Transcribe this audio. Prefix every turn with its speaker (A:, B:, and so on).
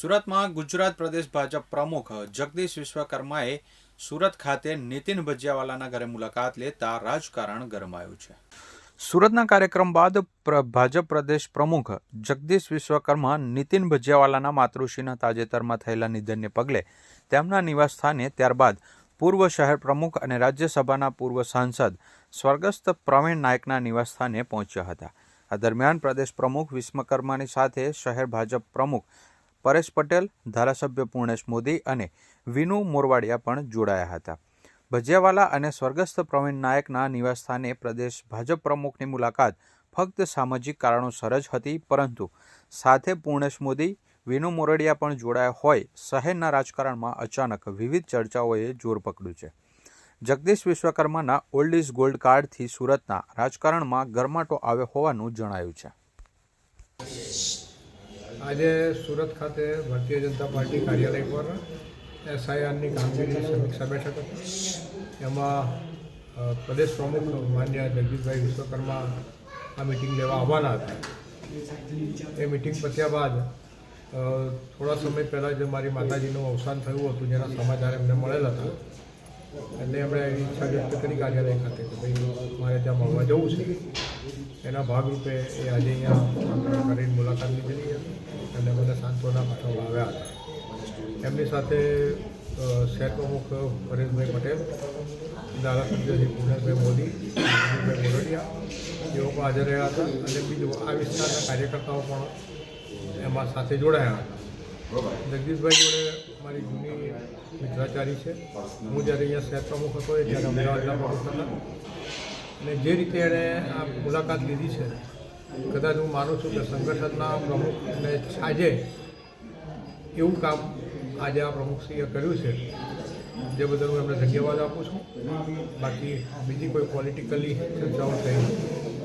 A: સુરતમાં ગુજરાત પ્રદેશ ભાજપ પ્રમુખ જગદીશ વિશ્વકર્માએ સુરત ખાતે નીતિન ભજીયાવાલાના ઘરે મુલાકાત લેતા રાજકારણ ગરમાયું છે. સુરતના કાર્યક્રમ બાદ ભાજપ પ્રદેશ પ્રમુખ જગદીશ વિશ્વકર્મા નીતિન ભજીયાવાલાના માતૃશ્રીના તાજેતરમાં થયેલા નિધનને પગલે તેમના નિવાસસ્થાને ત્યારબાદ પૂર્વ શહેર પ્રમુખ અને રાજ્યસભાના પૂર્વ સાંસદ સ્વર્ગસ્થ પ્રવીણ નાયકના નિવાસસ્થાને પહોંચ્યા હતા. આ દરમિયાન પ્રદેશ પ્રમુખ વિશ્વકર્માની સાથે શહેર ભાજપ પ્રમુખ પરેશ પટેલ, ધારાસભ્ય પૂર્ણેશ મોદી અને વિનુ મોરવાડિયા પણ જોડાયા હતા. ભજીયાવાલા અને સ્વર્ગસ્થ પ્રવીણ નાયકના નિવાસસ્થાને પ્રદેશ ભાજપ પ્રમુખની મુલાકાત ફક્ત સામાજિક કારણોસર જ હતી, પરંતુ સાથે પૂર્ણેશ મોદી, વિનુ મોરડિયા પણ જોડાયા હોય, શહેરના રાજકારણમાં અચાનક વિવિધ ચર્ચાઓએ જોર પકડ્યું છે. જગદીશ વિશ્વકર્માના ઓલ્ડ ઇઝ ગોલ્ડ કાર્ડથી સુરતના રાજકારણમાં ગરમાટો આવ્યો હોવાનું જણાયું છે.
B: આજે સુરત ખાતે ભારતીય જનતા પાર્ટી કાર્યાલય પર એસઆઈઆરની કામગીરીની સમીક્ષા બેઠક હતી. એમાં પ્રદેશ પ્રમુખ માન્ય જગદીશભાઈ વિશ્વકર્મા આ મિટિંગ લેવા આવવાના હતા. એ મિટિંગ પત્યા બાદ થોડા સમય પહેલાં જે મારી માતાજીનું અવસાન થયું હતું, જેના સમાચાર એમને મળેલા હતા એટલે એમણે એવી ઈચ્છા વ્યક્ત કરી કાર્યાલય ખાતે કે ભાઈ, મારે ત્યાં મળવા જવું છે. એના ભાગરૂપે એ આજે અહીંયા કરીને મુલાકાત લીધેલી હતી અને મને સાંત્વના પાઠવવા આવ્યા હતા. એમની સાથે શહેર પ્રમુખ પરેશભાઈ પટેલ ધારાસભ્યજી પૂર્ણેશભાઈ મોદી વિજયભાઈ મોરડિયા તેઓ પણ હાજર રહ્યા હતા. અને બીજું આ વિસ્તારના કાર્યકર્તાઓ પણ એમાં સાથે જોડાયા હતા. જગદીશભાઈ જોડે મારી જૂની મિત્રાચારી છે. હું જ્યારે અહીંયા શહેર પ્રમુખ હતો એ ત્યારે અમદાવાદના પ્રમુખ હતા. અને જે રીતે એણે આ મુલાકાત લીધી છે, કદાચ હું માનું છું કે સંગઠનના પ્રમુખને છાજે એવું કામ આજે આ પ્રમુખશ્રીએ કર્યું છે. જે બદલ હું એમને ધન્યવાદ આપું છું. બાકી બીજી કોઈ પોલિટિકલી ચર્ચાઓ થઈ